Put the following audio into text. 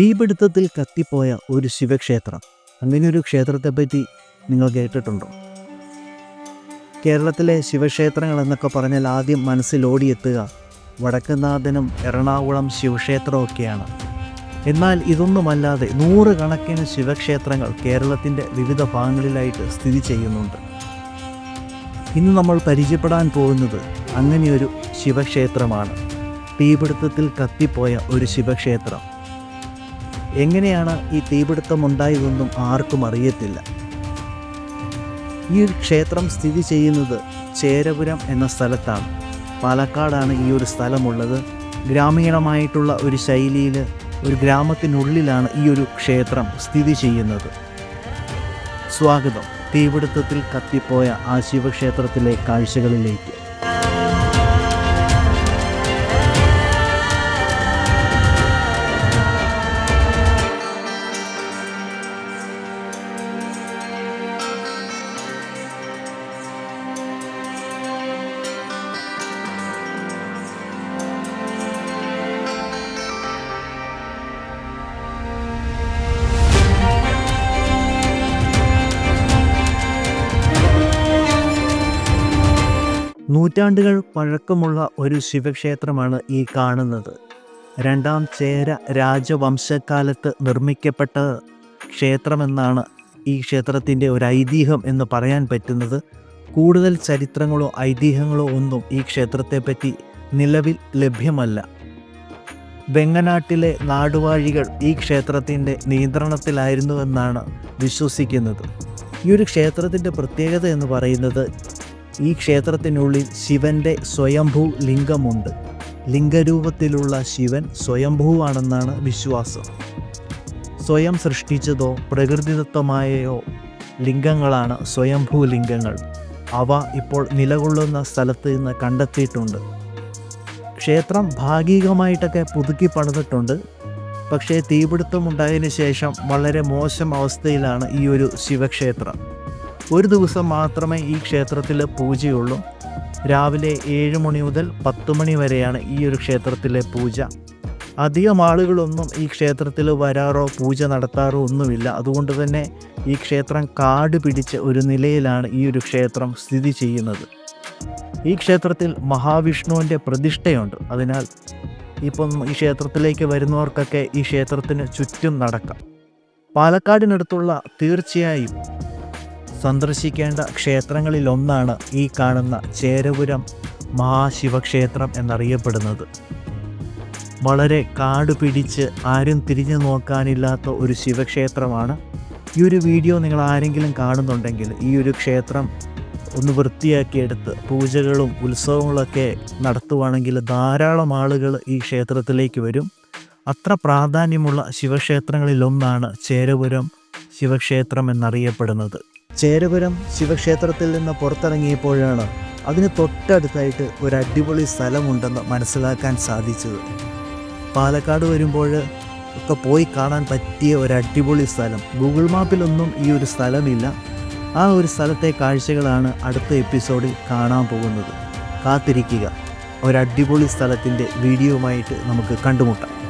തീപിടുത്തത്തിൽ കത്തിപ്പോയ ഒരു ശിവക്ഷേത്രം. അങ്ങനെ ഒരു ക്ഷേത്രത്തെ പറ്റി നിങ്ങൾ കേട്ടിട്ടുണ്ടോ? കേരളത്തിലെ ശിവക്ഷേത്രങ്ങൾ എന്നൊക്കെ പറഞ്ഞാൽ ആദ്യം മനസ്സിൽ ഓടിയെത്തുക. വടക്കുന്നാഥനും എറണാകുളം ശിവക്ഷേത്രമൊക്കെയാണ് എന്നാൽ ഇതൊന്നുമല്ലാതെ നൂറുകണക്കിന് ശിവക്ഷേത്രങ്ങൾ കേരളത്തിന്റെ വിവിധ ഭാഗങ്ങളിലായിട്ട് സ്ഥിതി ചെയ്യുന്നുണ്ട്. ഇന്ന് നമ്മൾ പരിചയപ്പെടാൻ പോകുന്നത് അങ്ങനെയൊരു ശിവക്ഷേത്രമാണ്. തീപിടുത്തത്തിൽ കത്തിപ്പോയ ഒരു ശിവക്ഷേത്രം. എങ്ങനെയാണ് ഈ തീപിടുത്തം ഉണ്ടായതെന്നും ആർക്കും അറിയത്തില്ല. ഈ ഒരു ക്ഷേത്രം സ്ഥിതി ചെയ്യുന്നത് ചേരപുരം എന്ന സ്ഥലത്താണ്. പാലക്കാടാണ് ഈ ഒരു സ്ഥലമുള്ളത്. ഗ്രാമീണമായിട്ടുള്ള ഒരു ശൈലിയിൽ ഒരു ഗ്രാമത്തിനുള്ളിലാണ് ഈ ഒരു ക്ഷേത്രം സ്ഥിതി ചെയ്യുന്നത്. സ്വാഗതം. തീപിടുത്തത്തിൽ കത്തിപ്പോയ ആ ശിവക്ഷേത്രത്തിലെ കാഴ്ചകളിലേക്ക്. നൂറ്റാണ്ടുകൾ പഴക്കമുള്ള ഒരു ശിവക്ഷേത്രമാണ് ഈ കാണുന്നത്. രണ്ടാം ചേര രാജവംശക്കാലത്ത് നിർമ്മിക്കപ്പെട്ട ക്ഷേത്രമെന്നാണ് ഈ ക്ഷേത്രത്തിന്റെ ഒരു ഐതിഹ്യം എന്ന് പറയാൻ പറ്റുന്നത്. കൂടുതൽ ചരിത്രങ്ങളോ ഐതിഹ്യങ്ങളോ ഒന്നും ഈ ക്ഷേത്രത്തെപ്പറ്റി നിലവിൽ ലഭ്യമല്ല. വെങ്ങനാട്ടിലെ നാടുവാഴികൾ ഈ ക്ഷേത്രത്തിന്റെ നിയന്ത്രണത്തിലായിരുന്നുവെന്നാണ് വിശ്വസിക്കുന്നത്. ഈ ഒരു ക്ഷേത്രത്തിന്റെ പ്രത്യേകത എന്ന് പറയുന്നത് ഈ ക്ഷേത്രത്തിനുള്ളിൽ ശിവന്റെ സ്വയംഭൂ ലിംഗമുണ്ട്. ലിംഗരൂപത്തിലുള്ള ശിവൻ സ്വയംഭൂവാണെന്നാണ് വിശ്വാസം. സ്വയം സൃഷ്ടിച്ചതോ പ്രകൃതിദത്തമായോ ലിംഗങ്ങളാണ് സ്വയംഭൂ ലിംഗങ്ങൾ. അവ ഇപ്പോൾ നിലകൊള്ളുന്ന സ്ഥലത്ത് നിന്ന് കണ്ടെത്തിയിട്ടുണ്ട്. ക്ഷേത്രം ഭാഗികമായിട്ടൊക്കെ പുതുക്കി പണിതിട്ടുണ്ട്. പക്ഷേ തീപിടുത്തം ഉണ്ടായതിനു ശേഷം വളരെ മോശം അവസ്ഥയിലാണ് ഈ ഒരു ശിവക്ഷേത്രം. ഒരു ദിവസം മാത്രമേ ഈ ക്ഷേത്രത്തിൽ പൂജയുള്ളൂ. രാവിലെ ഏഴ് മണി മുതൽ പത്ത് മണി വരെയാണ് ഈ ഒരു ക്ഷേത്രത്തിലെ പൂജ. അധികം ആളുകളൊന്നും ഈ ക്ഷേത്രത്തിൽ വരാറോ പൂജ നടത്താറോ ഒന്നുമില്ല. അതുകൊണ്ട് തന്നെ ഈ ക്ഷേത്രം കാട് പിടിച്ച ഒരു നിലയിലാണ് ഈ ഒരു ക്ഷേത്രം സ്ഥിതി ചെയ്യുന്നത്. ഈ ക്ഷേത്രത്തിൽ മഹാവിഷ്ണുവിന്റെ പ്രതിഷ്ഠയുണ്ട്. അതിനാൽ ഇപ്പം ഈ ക്ഷേത്രത്തിലേക്ക് വരുന്നവർക്കൊക്കെ ഈ ക്ഷേത്രത്തിന് ചുറ്റും നടക്കാം. പാലക്കാടിനടുത്തുള്ള തീർച്ചയായും സന്ദർശിക്കേണ്ട ക്ഷേത്രങ്ങളിലൊന്നാണ് ഈ കാണുന്ന ചേരപുരം മഹാശിവക്ഷേത്രം എന്നറിയപ്പെടുന്നത്. വളരെ കാട് പിടിച്ച് ആരും തിരിഞ്ഞു നോക്കാനില്ലാത്ത ഒരു ശിവക്ഷേത്രമാണ്. ഈ ഒരു വീഡിയോ നിങ്ങൾ ആരെങ്കിലും കാണുന്നുണ്ടെങ്കിൽ ഈ ഒരു ക്ഷേത്രം ഒന്ന് വൃത്തിയാക്കിയെടുത്ത് പൂജകളും ഉത്സവങ്ങളൊക്കെ നടത്തുവാണെങ്കിൽ ധാരാളം ആളുകൾ ഈ ക്ഷേത്രത്തിലേക്ക് വരും. അത്ര പ്രാധാന്യമുള്ള ശിവക്ഷേത്രങ്ങളിലൊന്നാണ് ചേരപുരം ശിവക്ഷേത്രം എന്നറിയപ്പെടുന്നത്. ചേരപുരം ശിവക്ഷേത്രത്തിൽ നിന്ന് പുറത്തിറങ്ങിയപ്പോഴാണ് അതിന് തൊട്ടടുത്തായിട്ട് ഒരു അടിപൊളി സ്ഥലമുണ്ടെന്ന് മനസ്സിലാക്കാൻ സാധിച്ചത്. പാലക്കാട് വരുമ്പോൾ ഒക്കെ പോയി കാണാൻ പറ്റിയ ഒരു അടിപൊളി സ്ഥലം. ഗൂഗിൾ മാപ്പിലൊന്നും ഈ ഒരു സ്ഥലമില്ല. ആ ഒരു സ്ഥലത്തെ കാഴ്ചകളാണ് അടുത്ത എപ്പിസോഡിൽ കാണാൻ പോകുന്നത്. കാത്തിരിക്കുക. ഒരു അടിപൊളി സ്ഥലത്തിന്റെ വീഡിയോയുമായിട്ട് നമുക്ക് കണ്ടുമുട്ടാം.